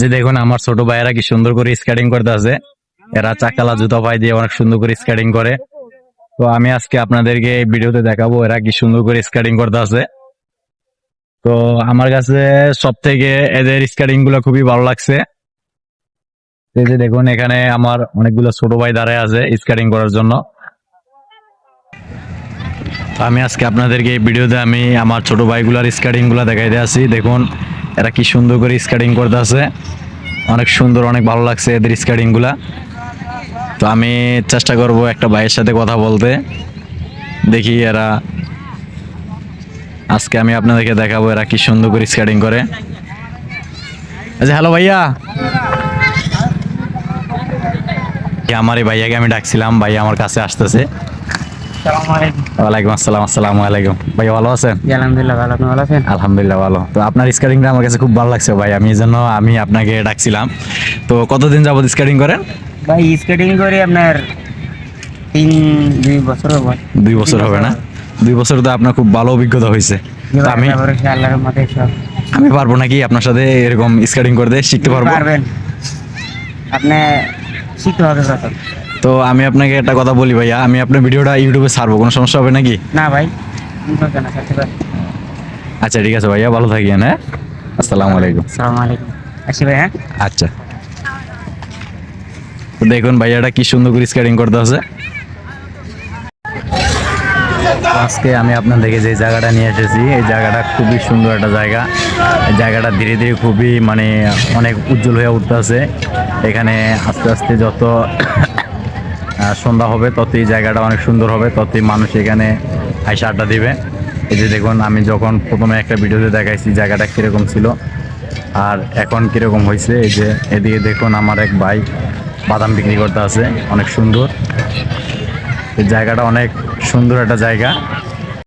যে দেখুন, আমার ছোট ভাইয়েরা কি সুন্দর করে স্কেটিং করতে আছে এরা চাকালা জুতা পাই দিয়ে অনেক সুন্দর করে স্কেটিং করে। তো আমি আজকে আপনাদেরকে এই ভিডিওতে দেখাবো এরা কি সুন্দর করে স্কেটিং করতে আছে তো আমার কাছে সব থেকে এদের স্কেটিংগুলো খুবই ভালো লাগছে। এই যে দেখুন, এখানে আমার অনেকগুলো ছোট ভাই দাঁড়ায় আছে স্কেটিং করার জন্য। আমি আজকে আপনাদেরকে এই ভিডিওতে আমি আমার ছোট ভাইগুলার স্কেটিংগুলা দেখাইতে আছি দেখুন এরা কি সুন্দর করে স্কেটিং করতে আছে অনেক সুন্দর, অনেক ভালো লাগছে এদের স্কেটিংগুলা। তো আমি চেষ্টা করব একটা ভাইয়ের সাথে কথা বলতে। দেখি এরা আজকে আমি আপনাদেরকে দেখাবো এরা কি সুন্দর করে স্কেটিং করে। আচ্ছা হ্যালো ভাইয়া। আমার এই ভাইয়াকে আমি ডাকছিলাম, ভাইয়া আমার কাছে আসতেছে। ওয়ালাইকুম আসসালাম আসসালামু আলাইকুম। ভাই ভালো আছেন? আলহামদুলিল্লাহ ভালো। আপনি ভালো আছেন? আলহামদুলিল্লাহ ভালো। তো আপনার স্কেটিংটা আমার কাছে খুব ভালো লাগছে ভাই। আমি এই জন্য আমি আপনাকে ডাকছিলাম। তো কতদিন যাবত স্কেটিং করেন? ভাই স্কেটিং করে আপনার তিন দুই বছর হবে। দুই বছর হবে না? দুই বছর তো আপনার খুব ভালো অভিজ্ঞতা হয়েছে। তো আমি পারব নাকি আপনার সাথে এরকম স্কেটিং করতে? শিখতে পারব? পারবেন। আপনি শিখতে হবে প্রথম। তো আমি আপনাকে একটা কথা বলি ভাইয়া আমি আপনার ভিডিওটা ইউটিউবে ছাড়বো কোনো সমস্যা হবে নাকি? না ভাই আচ্ছা ঠিক আছে ভাইয়া ভালো থাকিয়েন হ্যাঁ? আসসালামু আলাইকুম। আসসালামু আলাইকুম। আসি ভাই হ্যাঁ? আচ্ছা। তো দেখুন ভাইয়াটা কি সুন্দর করে স্কেটিং করতে আছে। আজকে আমি আপনাদেরকে যে জায়গাটা নিয়ে এসেছি এই জায়গাটা খুবই সুন্দর একটা জায়গা। এই জায়গাটা ধীরে ধীরে খুবই মানে অনেক উজ্জ্বল হয়ে উঠতেছে। এখানে আস্তে আস্তে যত সন্ধ্যা হবে, ততই জায়গাটা অনেক সুন্দর হবে, ততই মানুষ এখানে আইসা আড্ডা দিবে। এই যে দেখুন, আমি যখন প্রথমে একটা ভিডিওতে দেখাইছি জায়গাটা কীরকম ছিল আর এখন কীরকম হয়েছে এই যে এদিকে দেখুন আমার এক ভাই বাদাম বিক্রি করতে আছে, অনেক সুন্দর। এই জায়গাটা অনেক সুন্দর একটা জায়গা।